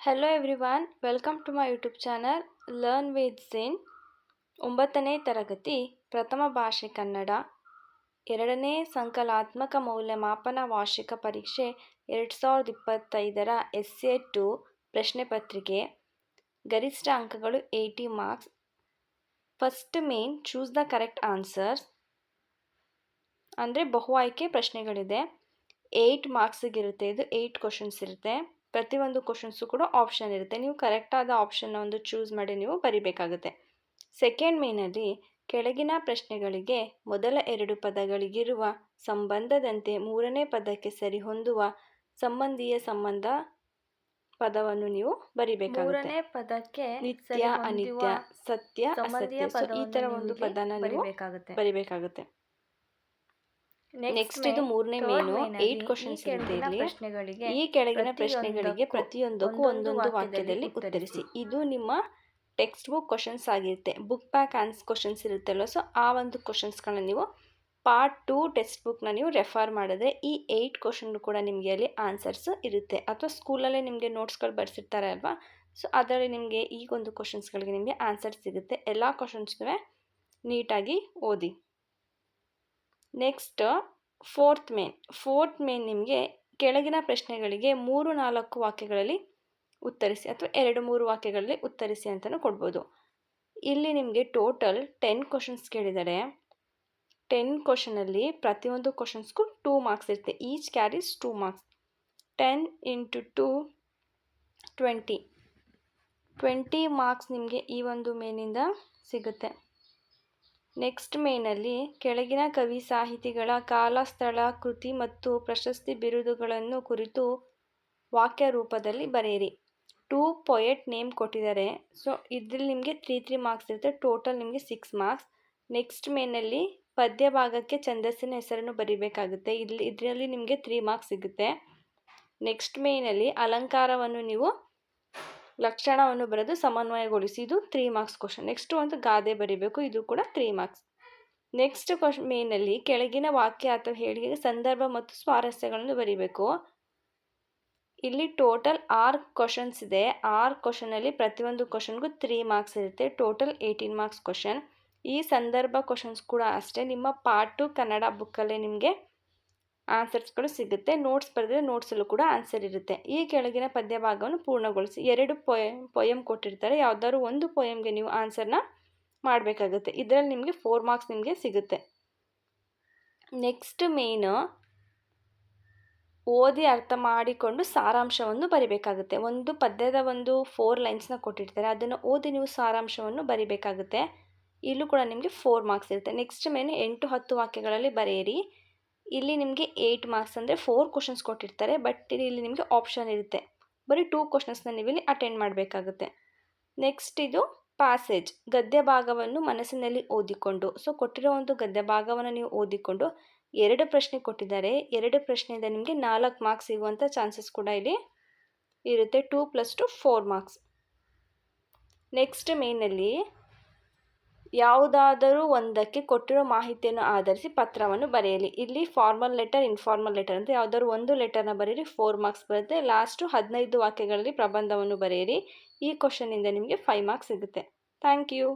Hello everyone welcome to my YouTube channel learn with sin ಒಂಬತ್ತನೇ ತರಗತಿ, ಪ್ರಥಮ ಭಾಷೆ ಕನ್ನಡ. ಎರಡನೇ ಸಂಕಲಾತ್ಮಕ ಮೌಲ್ಯಮಾಪನ ವಾರ್ಷಿಕ ಪರೀಕ್ಷೆ ಎರಡು ಸಾವಿರದ ಇಪ್ಪತ್ತೈದರ ಎಸ್ ಎ ಟು ಪ್ರಶ್ನೆ ಪತ್ರಿಕೆ. ಗರಿಷ್ಠ ಅಂಕಗಳು eighty marks first main choose the correct answers ಅಂದರೆ ಬಹು ಆಯ್ಕೆ ಪ್ರಶ್ನೆಗಳಿದೆ. ಏಯ್ಟ್ ಮಾರ್ಕ್ಸಿಗಿರುತ್ತೆ ಇದು ಏಯ್ಟ್ ಕ್ವಶನ್ಸ್ ಇರುತ್ತೆ. ಪ್ರತಿಯೊಂದು ಕ್ವಶನ್ಸು ಕೂಡ ಆಪ್ಷನ್ ಇರುತ್ತೆ. ನೀವು ಕರೆಕ್ಟಾದ ಆಪ್ಷನ್ನ ಒಂದು ಚೂಸ್ ಮಾಡಿ ನೀವು ಬರಿಬೇಕಾಗುತ್ತೆ. ಸೆಕೆಂಡ್ ಮೇನಲ್ಲಿ ಕೆಳಗಿನ ಪ್ರಶ್ನೆಗಳಿಗೆ ಮೊದಲ ಎರಡು ಪದಗಳಿಗಿರುವ ಸಂಬಂಧದಂತೆ ಮೂರನೇ ಪದಕ್ಕೆ ಸರಿ ಹೊಂದುವ ಸಂಬಂಧೀಯ ಸಂಬಂಧ ಪದವನ್ನು ನೀವು ಬರಿಬೇಕಾಗುತ್ತೆ. ಪದಕ್ಕೆ ನಿತ್ಯ ಅನಿತ್ಯ ಸತ್ಯ ಅಸತ್ಯ. ಈ ತರ ಒಂದು ಪದನ ನೀವು ಬರಿಬೇಕಾಗುತ್ತೆ. ನೆಕ್ಸ್ಟ್ ಇದು ಮೂರನೇ ಮೇನು ಏಟ್ ಕ್ವಶನ್ಸ್ ಇರುತ್ತೆ ಇಲ್ಲಿ. ಈ ಕೆಳಗಿನ ಪ್ರಶ್ನೆಗಳಿಗೆ ಪ್ರತಿಯೊಂದಕ್ಕೂ ಒಂದೊಂದು ವಾಕ್ಯದಲ್ಲಿ ಉತ್ತರಿಸಿ. ಇದು ನಿಮ್ಮ ಟೆಕ್ಸ್ಟ್ ಬುಕ್ ಕ್ವಶನ್ಸ್ ಆಗಿರುತ್ತೆ. ಬುಕ್ ಪ್ಯಾಕ್ ಆನ್ಸ್ ಕ್ವಶನ್ಸ್ ಇರುತ್ತಲ್ಲ ಸೊ ಆ ಒಂದು ಕ್ವಶನ್ಸ್ಗಳನ್ನ ನೀವು ಪಾರ್ಟ್ ಟು ಟೆಕ್ಸ್ಟ್ ಬುಕ್ನ ನೀವು ರೆಫರ್ ಮಾಡಿದ್ರೆ ಈ ಏಯ್ಟ್ ಕ್ವಶನ್ ಕೂಡ ನಿಮಗೆ ಅಲ್ಲಿ ಆನ್ಸರ್ಸ್ ಇರುತ್ತೆ. ಅಥವಾ ಸ್ಕೂಲಲ್ಲೇ ನಿಮಗೆ ನೋಟ್ಸ್ಗಳು ಬರೆಸಿರ್ತಾರೆ ಅಲ್ವಾ? ಸೊ ಅದರಲ್ಲಿ ನಿಮಗೆ ಈ ಒಂದು ಕ್ವಶನ್ಸ್ಗಳಿಗೆ ನಿಮಗೆ ಆನ್ಸರ್ ಸಿಗುತ್ತೆ. ಎಲ್ಲ ಕ್ವಶನ್ಸ್ನೂ ನೀಟಾಗಿ ಓದಿ. Next fourth main fourth main ನಿಮಗೆ ಕೆಳಗಿನ ಪ್ರಶ್ನೆಗಳಿಗೆ ಮೂರು, ನಾಲ್ಕು ವಾಕ್ಯಗಳಲ್ಲಿ ಉತ್ತರಿಸಿ ಅಥವಾ ಎರಡು, ಮೂರು ವಾಕ್ಯಗಳಲ್ಲಿ ಉತ್ತರಿಸಿ ಅಂತಲೂ ಕೊಡ್ಬೋದು. ಇಲ್ಲಿ ನಿಮಗೆ ಟೋಟಲ್ ಟೆನ್ ಕ್ವಶನ್ಸ್ ಕೇಳಿದ್ದಾರೆ ಟೆನ್ ಕ್ವಶನಲ್ಲಿ ಪ್ರತಿಯೊಂದು ಕ್ವಶನ್ಸ್ಗೂ ಟೂ ಮಾರ್ಕ್ಸ್ ಇರುತ್ತೆ. Each carries two marks ten into two twenty twenty marks ನಿಮಗೆ ಈ ಒಂದು ಮೇನಿಂದ ಸಿಗುತ್ತೆ. ನೆಕ್ಸ್ಟ್ ಮೇನಲ್ಲಿ ಕೆಳಗಿನ ಕವಿ ಸಾಹಿತಿಗಳ ಕಾಲ, ಸ್ಥಳ, ಕೃತಿ ಮತ್ತು ಪ್ರಶಸ್ತಿ ಬಿರುದುಗಳನ್ನು ಕುರಿತು ವಾಕ್ಯ ರೂಪದಲ್ಲಿ ಬರೆಯಿರಿ. ಟೂ ಪೊಯೆಟ್ ನೇಮ್ ಕೊಟ್ಟಿದ್ದಾರೆ. ಸೊ, ಇದರಲ್ಲಿ ನಿಮಗೆ ತ್ರೀ ತ್ರೀ ಮಾರ್ಕ್ಸ್ ಇರುತ್ತೆ. ಟೋಟಲ್ ನಿಮಗೆ ಸಿಕ್ಸ್ ಮಾರ್ಕ್ಸ್. ನೆಕ್ಸ್ಟ್ ಮೇನಲ್ಲಿ ಪದ್ಯ ಭಾಗಕ್ಕೆ ಛಂದಸ್ಸಿನ ಹೆಸರನ್ನು ಬರೀಬೇಕಾಗುತ್ತೆ. ಇಲ್ಲಿ ಇದರಲ್ಲಿ ನಿಮಗೆ ತ್ರೀ ಮಾರ್ಕ್ಸ್ ಸಿಗುತ್ತೆ. ನೆಕ್ಸ್ಟ್ ಮೇನಲ್ಲಿ ಅಲಂಕಾರವನ್ನು ನೀವು ಲಕ್ಷಣವನ್ನು ಬರೆದು ಸಮನ್ವಯಗೊಳಿಸಿ ಇದು ತ್ರೀ ಮಾರ್ಕ್ಸ್ ಕ್ವಶನ್ ನೆಕ್ಸ್ಟ್ ಒಂದು ಗಾದೆ ಬರೀಬೇಕು, ಇದು ಕೂಡ ತ್ರೀ ಮಾರ್ಕ್ಸ್ ನೆಕ್ಸ್ಟ್ ಕ್ವಶನ್ ಮೇನಲ್ಲಿ ಕೆಳಗಿನ ವಾಕ್ಯ ಅಥವಾ ಹೇಳಿಕೆಗೆ ಸಂದರ್ಭ ಮತ್ತು ಸ್ವಾರಸ್ಯಗಳನ್ನು ಬರೀಬೇಕು. ಇಲ್ಲಿ ಟೋಟಲ್ ಆರು ಕ್ವಶನ್ಸ್ ಇದೆ. ಆರು ಕ್ವಶನಲ್ಲಿ ಪ್ರತಿಯೊಂದು ಕ್ವಶನ್ಗೂ ತ್ರೀ ಮಾರ್ಕ್ಸ್ ಇರುತ್ತೆ. ಟೋಟಲ್ ಏಯ್ಟೀನ್ ಮಾರ್ಕ್ಸ್ ಕ್ವಶನ್ ಈ ಸಂದರ್ಭ ಕ್ವಶನ್ಸ್ ಕೂಡ ಅಷ್ಟೇ. ನಿಮ್ಮ ಪಾರ್ಟ್ ಟು ಕನ್ನಡ ಬುಕ್ಕಲ್ಲೇ ನಿಮಗೆ ಆನ್ಸರ್ಸ್ಗಳು ಸಿಗುತ್ತೆ. ನೋಟ್ಸ್ ಬರೆದ್ರೆ ನೋಟ್ಸಲ್ಲೂ ಕೂಡ ಆನ್ಸರ್ ಇರುತ್ತೆ. ಈ ಕೆಳಗಿನ ಪದ್ಯ ಭಾಗವನ್ನು ಪೂರ್ಣಗೊಳಿಸಿ. ಎರಡು ಪೊಯಮ್ ಪೊಯಮ್ ಕೊಟ್ಟಿರ್ತಾರೆ. ಯಾವ್ದಾದ್ರು ಒಂದು ಪೊಯಮ್ಗೆ ನೀವು ಆನ್ಸರ್ನ ಮಾಡಬೇಕಾಗುತ್ತೆ. ಇದರಲ್ಲಿ ನಿಮಗೆ ಫೋರ್ ಮಾರ್ಕ್ಸ್ ನಿಮಗೆ ಸಿಗುತ್ತೆ. ನೆಕ್ಸ್ಟ್ ಮೇನ್ ಓದಿ ಅರ್ಥ ಮಾಡಿಕೊಂಡು ಸಾರಾಂಶವನ್ನು ಬರಿಬೇಕಾಗುತ್ತೆ. ಒಂದು ಪದ್ಯದ ಒಂದು ಫೋರ್ ಲೈನ್ಸ್ನ ಕೊಟ್ಟಿರ್ತಾರೆ. ಅದನ್ನು ಓದಿ ನೀವು ಸಾರಾಂಶವನ್ನು ಬರಿಬೇಕಾಗುತ್ತೆ. ಇಲ್ಲೂ ಕೂಡ ನಿಮಗೆ ಫೋರ್ ಮಾರ್ಕ್ಸ್ ಇರುತ್ತೆ. ನೆಕ್ಸ್ಟ್ ಮೇನ್ ಎಂಟು ಹತ್ತು ವಾಕ್ಯಗಳಲ್ಲಿ ಬರೆಯಿರಿ. ಇಲ್ಲಿ ನಿಮಗೆ ಏಯ್ಟ್ ಮಾರ್ಕ್ಸ್ ಅಂದರೆ ಫೋರ್ ಕ್ವಶನ್ಸ್ ಕೊಟ್ಟಿರ್ತಾರೆ ಬಟ್ ಇಲ್ಲಿ ನಿಮಗೆ ಆಪ್ಷನ್ ಇರುತ್ತೆ. ಬರೀ ಟೂ ಕ್ವಶನ್ಸ್ನ ನೀವು ಇಲ್ಲಿ ಅಟೆಂಡ್ ಮಾಡಬೇಕಾಗುತ್ತೆ. ನೆಕ್ಸ್ಟ್ ಇದು ಪ್ಯಾಸೇಜ್ ಗದ್ಯ ಭಾಗವನ್ನು ಮನಸ್ಸಿನಲ್ಲಿ ಓದಿಕೊಂಡು. ಸೊ ಕೊಟ್ಟಿರೋ ಒಂದು ಗದ್ಯ ಭಾಗವನ್ನು ನೀವು ಓದಿಕೊಂಡು ಎರಡು ಪ್ರಶ್ನೆ ಕೊಟ್ಟಿದ್ದಾರೆ. ಎರಡು ಪ್ರಶ್ನೆಯಿಂದ ನಿಮಗೆ ನಾಲ್ಕು ಮಾರ್ಕ್ಸ್ ಸಿಗುವಂಥ ಚಾನ್ಸಸ್ ಕೂಡ ಇಲ್ಲಿ ಇರುತ್ತೆ. Two plus two four marks next ಮೇನಲ್ಲಿ ಯಾವುದಾದರೂ ಒಂದಕ್ಕೆ ಕೊಟ್ಟಿರೋ ಮಾಹಿತಿಯನ್ನು ಆಧರಿಸಿ ಪತ್ರವನ್ನು ಬರೆಯಲಿ. ಇಲ್ಲಿ ಫಾರ್ಮಲ್ ಲೆಟರ್ ಇನ್ಫಾರ್ಮಲ್ ಲೆಟರ್ ಅಂತ ಯಾವುದಾದ್ರು ಒಂದು ಲೆಟರ್ನ ಬರೆಯಿರಿ ಫೋರ್ ಮಾರ್ಕ್ಸ್ ಬರುತ್ತೆ. ಲಾಸ್ಟು ಹದಿನೈದು ವಾಕ್ಯಗಳಲ್ಲಿ ಪ್ರಬಂಧವನ್ನು ಬರೆಯಿರಿ. ಈ ಕ್ವಶನಿಂದ ನಿಮಗೆ ಫೈವ್ ಮಾರ್ಕ್ಸ್ ಸಿಗುತ್ತೆ. Thank you